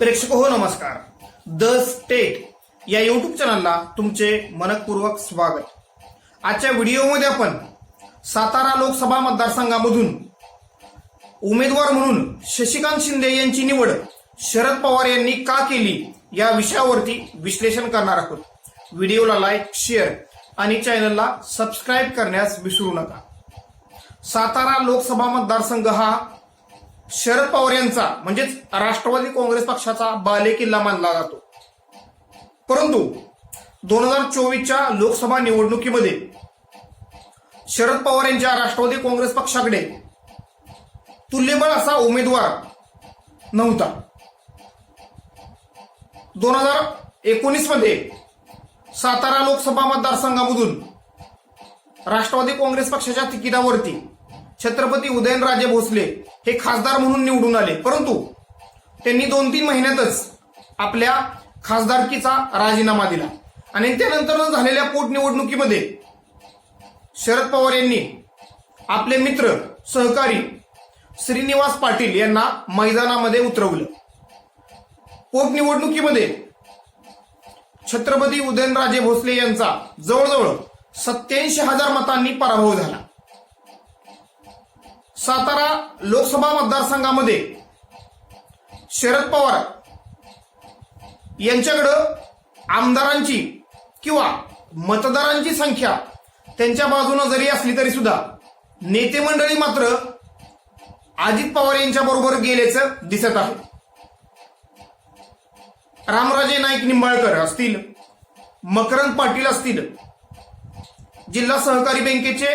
प्रेक्षक हो नमस्कार. द स्टेट या युट्यूब चॅनलला तुमचे मनपूर्वक स्वागत. आजच्या व्हिडिओमध्ये आपण सातारा लोकसभा मतदारसंघामधून उमेदवार म्हणून शशिकांत शिंदे यांची निवड शरद पवार यांनी का केली या विषयावरती विश्लेषण करणार आहोत. व्हिडिओला लाईक शेअर आणि चॅनलला सबस्क्राईब करण्यास विसरू नका. सातारा लोकसभा मतदारसंघ हा शरद पवार यांचा म्हणजेच राष्ट्रवादी काँग्रेस पक्षाचा बालेकिल्ला मानला जातो. परंतु दोन हजार चोवीसच्या लोकसभा निवडणुकीमध्ये शरद पवार यांच्या राष्ट्रवादी काँग्रेस पक्षाकडे तुल्यबळ असा उमेदवार नव्हता. दोन हजार एकोणीसमध्ये सातारा लोकसभा मतदारसंघामधून राष्ट्रवादी काँग्रेस पक्षाच्या तिकिटावरती छत्रपती उदयनराजे भोसले हे खासदार म्हणून निवडून आले. परंतु त्यांनी दोन तीन महिन्यातच आपल्या खासदारकीचा राजीनामा दिला. आणि त्यानंतर झालेल्या पोटनिवडणुकीमध्ये शरद पवार यांनी आपले मित्र सहकारी श्रीनिवास पाटील यांना मैदानामध्ये उतरवलं. पोटनिवडणुकीमध्ये छत्रपती उदयनराजे भोसले यांचा जवळजवळ सत्याऐंशी हजार मतांनी पराभव झाला. सातारा लोकसभा मतदारसंघामध्ये शरद पवार यांच्याकडं आमदारांची किंवा मतदारांची संख्या त्यांच्या बाजूनं जरी असली तरी सुद्धा नेते मंडळी मात्र अजित पवार यांच्या बरोबर गेल्याचं दिसत आहे. रामराजे नाईक निंबाळकर असतील मकरंद पाटील असतील जिल्हा सहकारी बँकेचे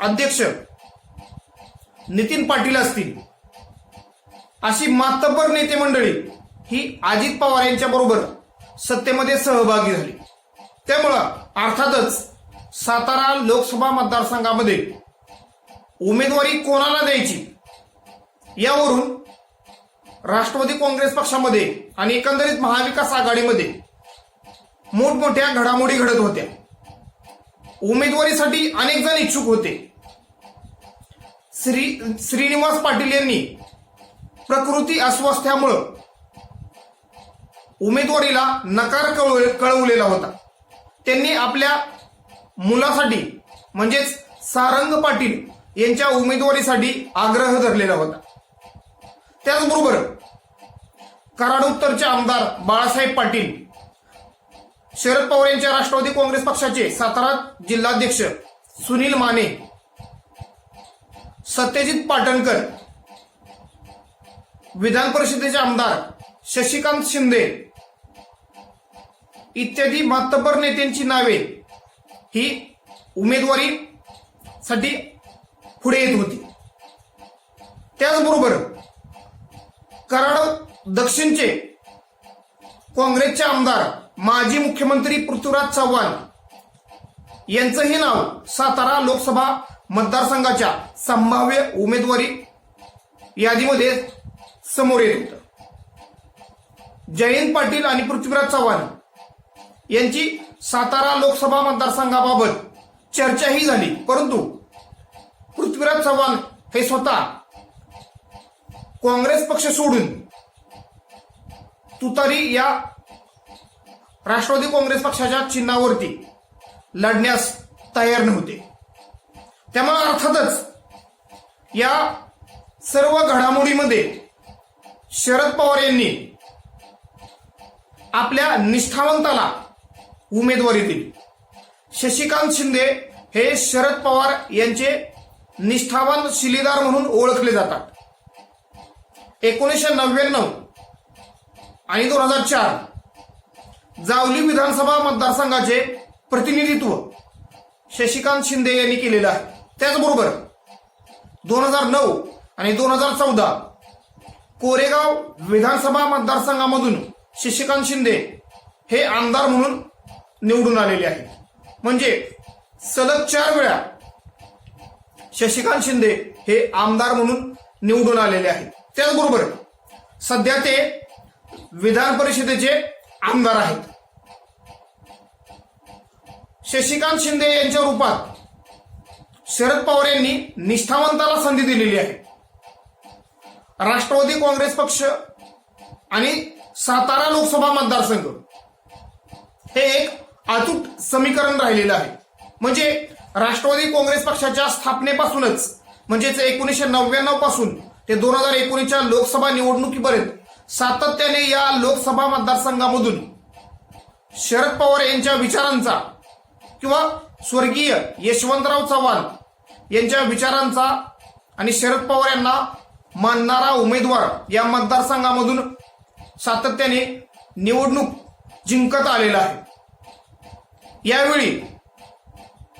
अध्यक्ष नितीन पाटील असतील. अशी मातब्बर नेते मंडळी ही अजित पवार यांच्या बरोबर सत्तेमध्ये सहभागी झाली. त्यामुळं अर्थातच सातारा लोकसभा मतदारसंघामध्ये उमेदवारी कोणाला द्यायची? यावरून राष्ट्रवादी काँग्रेस पक्षामध्ये आणि एकंदरीत महाविकास आघाडीमध्ये मोठमोठ्या घडामोडी घडत होत्या. उमेदवारीसाठी अनेक जण इच्छुक होते. श्री श्रीनिवास पाटील यांनी प्रकृती अस्वास्थ्यामुळं उमेदवारीला नकार कळव- कळवलेला होता. त्यांनी आपल्या मुलासाठी म्हणजेच सारंग पाटील यांच्या उमेदवारीसाठी आग्रह धरलेला होता. त्याचबरोबर कराड उत्तरचे आमदार बाळासाहेब पाटील शरद पवार यांच्या राष्ट्रवादी काँग्रेस पक्षाचे सातारा जिल्हाध्यक्ष सुनील माने सत्यजित पाटणकर विधान परिषदेचे आमदार शशिकांत शिंदे इत्यादी मातबर नेत्यांची नावे ही उमेदवारीसाठी पुढे येत होती. त्याचबरोबर कराड दक्षिणचे काँग्रेसचे आमदार माजी मुख्यमंत्री पृथ्वीराज चव्हाण यांचंही नाव सातारा लोकसभा मतदारसंघाच्या संभाव्य उमेदवारी यादीमध्ये समोर येत होतं. जयंत पाटील आणि पृथ्वीराज चव्हाण यांची सातारा लोकसभा मतदारसंघाबाबत चर्चाही झाली. परंतु पृथ्वीराज चव्हाण हे स्वतः काँग्रेस पक्ष सोडून तुतारी या राष्ट्रवादी काँग्रेस पक्षाच्या चिन्हावरती लढण्यास तयार नव्हते. त्यामुळे अर्थातच या सर्व घडामोडीमध्ये शरद पवार यांनी आपल्या निष्ठावंताला उमेदवारी दिली. शशिकांत शिंदे हे शरद पवार यांचे निष्ठावान शिलेदार म्हणून ओळखले जातात. एकोणीसशे नव्याण्णव आणि दोन हजार चार जावली विधानसभा मतदारसंघाचे प्रतिनिधित्व शशिकांत शिंदे यांनी केलेलं आहे. त्याचबरोबर दोन हजार नऊ आणि दोन हजार चौदा कोरेगाव विधानसभा मतदारसंघामधून शशिकांत शिंदे हे आमदार म्हणून निवडून आलेले आहेत. म्हणजे सलग चार वेळा शशिकांत शिंदे हे आमदार म्हणून निवडून आलेले आहेत. त्याचबरोबर सध्या ते विधान परिषदेचे आमदार आहेत. शशिकांत शिंदे यांच्या रूपात शरद पवार यांनी निष्ठावंताला संधी दिलेली आहे. राष्ट्रवादी काँग्रेस पक्ष आणि सातारा लोकसभा मतदारसंघ. हे एक अचूक समीकरण राहिलेलं आहे. म्हणजे राष्ट्रवादी काँग्रेस पक्षाच्या स्थापनेपासूनच म्हणजेच एकोणीसशे नव्याण्णवपासून ते दोन हजार एकोणीसच्या लोकसभा निवडणुकीपर्यंत सातत्याने या लोकसभा मतदारसंघामधून शरद पवार यांच्या विचारांचा किंवा स्वर्गीय यशवंतराव चव्हाण यांच्या विचारांचा आणि शरद पवार यांना मानणारा उमेदवार या मतदारसंघामधून सातत्याने निवडणूक जिंकत आलेला आहे. यावेळी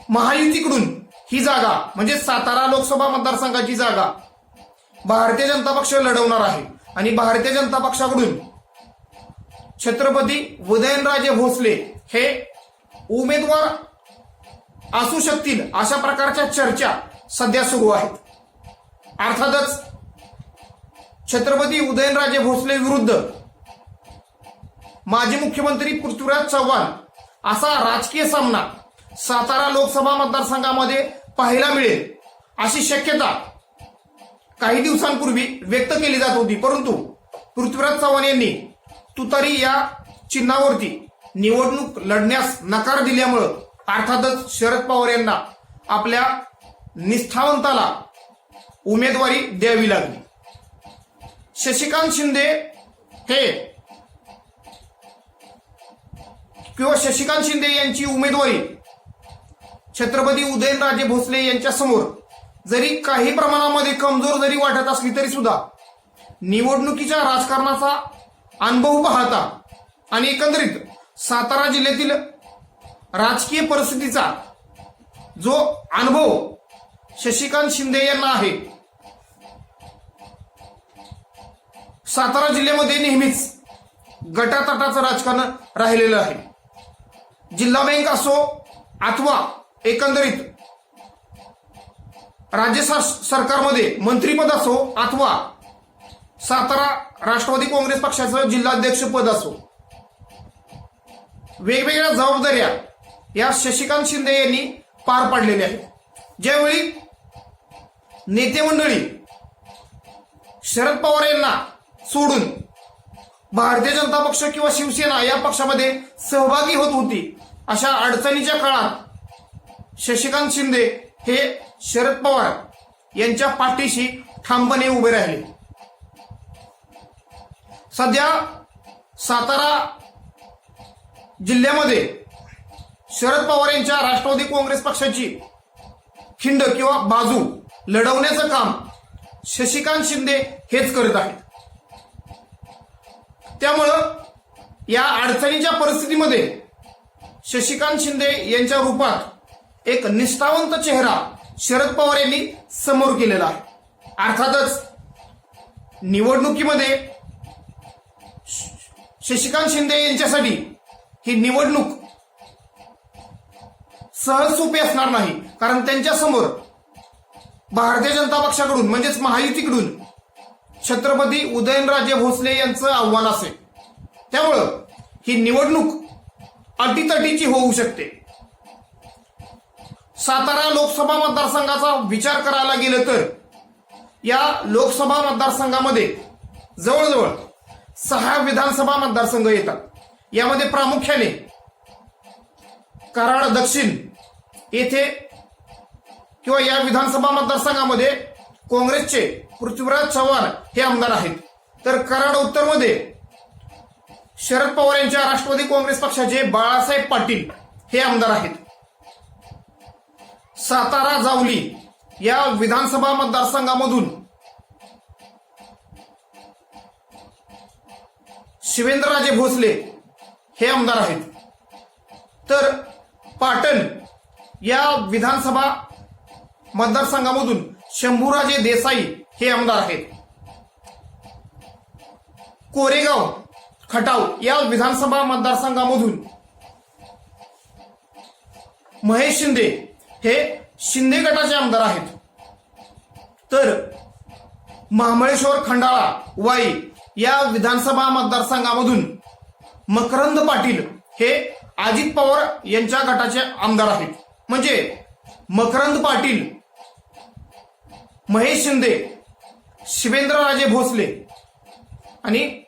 महायुतीकडून ही जागा म्हणजे सातारा लोकसभा मतदारसंघाची जागा भारतीय जनता पक्ष लढवणार आहे. आणि भारतीय जनता पक्षाकडून छत्रपती उदयनराजे भोसले हे उमेदवार असू शकतील अशा प्रकारच्या चर्चा सध्या सुरू आहेत. अर्थातच छत्रपती उदयनराजे भोसले विरुद्ध माजी मुख्यमंत्री पृथ्वीराज चव्हाण असा राजकीय सामना सातारा लोकसभा मतदारसंघामध्ये पाहायला मिळेल अशी शक्यता काही दिवसांपूर्वी व्यक्त केली जात होती. परंतु पृथ्वीराज चव्हाण यांनी तुतारी या चिन्हावरती निवडणूक लढण्यास नकार दिल्यामुळं अर्थातच शरद पवार यांना आपल्या निष्ठावंताला उमेदवारी द्यावी लागली. शशिकांत शिंदे हे किंवा शशिकांत शिंदे यांची उमेदवारी छत्रपती उदयनराजे भोसले यांच्या समोर जरी काही प्रमाणामध्ये कमजोर जरी वाटत असली तरी सुद्धा निवडणुकीच्या राजकारणाचा अनुभव पाहता आणि एकंदरीत सातारा जिल्ह्यातील राजकीय परिस्थितीचा जो अनुभव शशिकांत शिंदे यांना आहे सातारा जिल्ह्यामध्ये नेहमीच गटातटाचं राजकारण राहिलेलं आहे. जिल्हा बँक असो अथवा एकंदरीत राज्य सर- सरकारमध्ये मंत्रीपद असो अथवा सातारा राष्ट्रवादी काँग्रेस पक्षाचं जिल्हाध्यक्ष पद असो वेगवेगळ्या जबाबदाऱ्या या शशिकांत शिंदे यांनी पार पाडलेले आहेत. ज्यावेळी नेते मंडळी शरद पवार यांना सोडून भारतीय जनता पक्ष किंवा शिवसेना या पक्षामध्ये सहभागी होत होती अशा अडचणीच्या काळात शशिकांत शिंदे हे शरद पवार यांच्या पाठीशी ठामपणे उभे राहिले. सध्या सातारा जिल्ह्यामध्ये शरद पवार यांच्या राष्ट्रवादी काँग्रेस पक्षाची खिंड किंवा बाजू लढवण्याचं काम शशिकांत शिंदे हेच करत आहेत. त्यामुळं या अडचणीच्या परिस्थितीमध्ये शशिकांत शिंदे यांच्या रूपात एक निष्ठावंत चेहरा शरद पवार यांनी समोर केलेला आहे. अर्थातच निवडणुकीमध्ये शशिकांत शिंदे यांच्यासाठी ही निवडणूक सहज सोपी असणार नाही. कारण त्यांच्यासमोर भारतीय जनता पक्षाकडून म्हणजेच महायुतीकडून छत्रपती उदयनराजे भोसले यांचं आव्हान असेल. त्यामुळं ही निवडणूक अटीतटीची होऊ शकते. सातारा लोकसभा मतदारसंघाचा विचार करायला गेलं तर या लोकसभा मतदारसंघामध्ये जवळजवळ सहा विधानसभा मतदारसंघ येतात. यामध्ये प्रामुख्याने कराड दक्षिण येथे किंवा या विधानसभा मतदारसंघामध्ये काँग्रेसचे पृथ्वीराज चव्हाण हे आमदार आहेत. तर कराड उत्तरमध्ये शरद पवार यांच्या राष्ट्रवादी काँग्रेस पक्षाचे बाळासाहेब पाटील हे आमदार आहेत. सातारा जावली या विधानसभा मतदारसंघामधून शिवेंद्रराजे भोसले हे आमदार आहेत. तर पाटण या विधानसभा मतदारसंघामधून शंभूराजे देसाई हे आमदार आहेत. कोरेगाव खटाव या विधानसभा मतदारसंघामधून महेश शिंदे हे शिंदे गटाचे आमदार आहेत. तर महाबळेश्वर खंडाळा वाई या विधानसभा मतदारसंघामधून मकरंद पाटील हे अजित पवार यांच्या गटाचे आमदार आहेत. म्हणजे मकरंद पाटील महेश शिंदे शिवेंद्रराजे भोसले आणि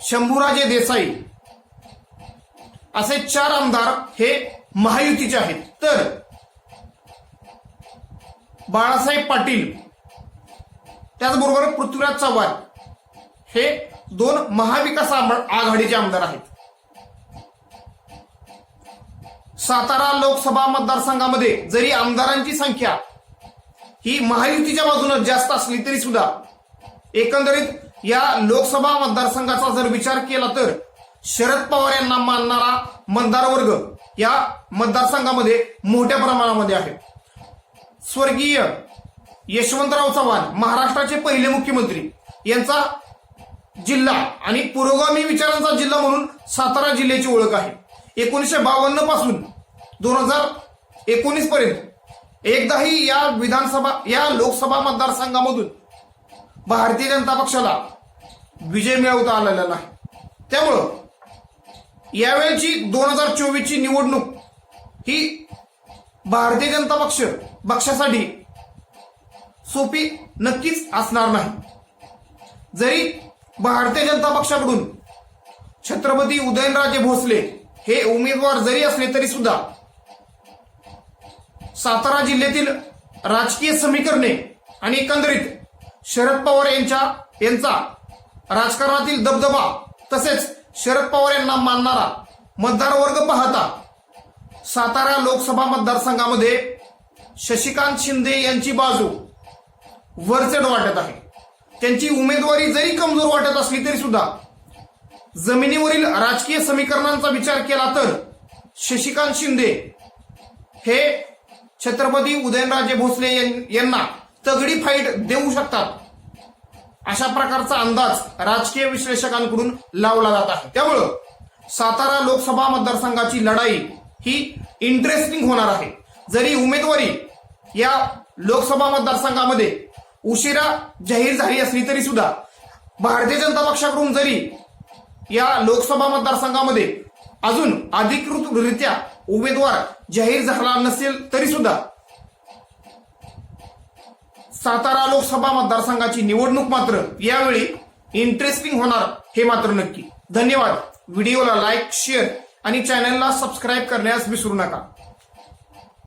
शंभूराजे देसाई असे चार आमदार हे महायुतीचे आहेत. तर बाळासाहेब पाटील त्याचबरोबर पृथ्वीराज चव्हाण हे दोन महाविकास आम- आघाडीचे आमदार आहेत. सातारा लोकसभा मतदारसंघामध्ये जरी आमदारांची संख्या ही महायुतीच्या बाजूने जास्त असली तरी सुद्धा एकंदरीत या लोकसभा मतदारसंघाचा जर विचार केला तर शरद पवार यांना मानणारा मतदार वर्ग या मतदारसंघामध्ये मोठ्या प्रमाणामध्ये आहे. स्वर्गीय यशवंतराव चव्हाण महाराष्ट्राचे पहिले मुख्यमंत्री यांचा जिल्हा आणि पुरोगामी विचारांचा जिल्हा म्हणून सातारा जिल्ह्याची ओळख आहे. एकोणीसशे बावन्नपासून दोन हजार एकोणीस पर्यंत एकदाही या विधानसभा या लोकसभा मतदारसंघामधून भारतीय जनता पक्षाला विजय मिळवता आलेला नाही. त्यामुळं यावेळची दोन हजार चोवीसची निवडणूक ही भारतीय जनता पक्ष पक्षासाठी सोपी नक्कीच असणार नाही. जरी भारतीय जनता पक्षाकडून छत्रपती उदयनराजे भोसले हे उमेदवार जरी असले तरी सुद्धा सातारा जिल्ह्यातील राजकीय समीकरणे आणि एकंदरीत शरद पवार यांच्या यांचा राजकारणातील दबदबा तसेच शरद पवार यांना मानणारा मतदार वर्ग पाहता सातारा लोकसभा मतदारसंघामध्ये शशिकांत शिंदे यांची बाजू वरचढ वाटत आहे. त्यांची उमेदवारी जरी कमजोर वाटत असली तरी सुद्धा जमिनीवरील राजकीय समीकरणांचा विचार केला तर शशिकांत शिंदे हे छत्रपती उदयनराजे भोसले यांना तगडी फाईट देऊ शकतात. अशा प्रकारचा अंदाज राजकीय विश्लेषकांकडून लावला जात आहे. त्यामुळं सातारा लोकसभा मतदारसंघाची लढाई ही इंटरेस्टिंग होणार आहे. जरी उमेदवारी या लोकसभा मतदारसंघामध्ये उशिरा जाहीर झाली असली तरी सुद्धा भारतीय जनता पक्षाकडून जरी या लोकसभा मतदारसंघामध्ये अजून अधिकृतरित्या उमेदवार जाहीर झाला नसेल तरी सुद्धा सातारा लोकसभा मतदारसंघाची निवडणूक मात्र यावेळी इंटरेस्टिंग होणार हे मात्र नक्की. धन्यवाद. व्हिडिओला लाईक शेअर आणि चॅनलला सबस्क्राईब करण्यास विसरू नका.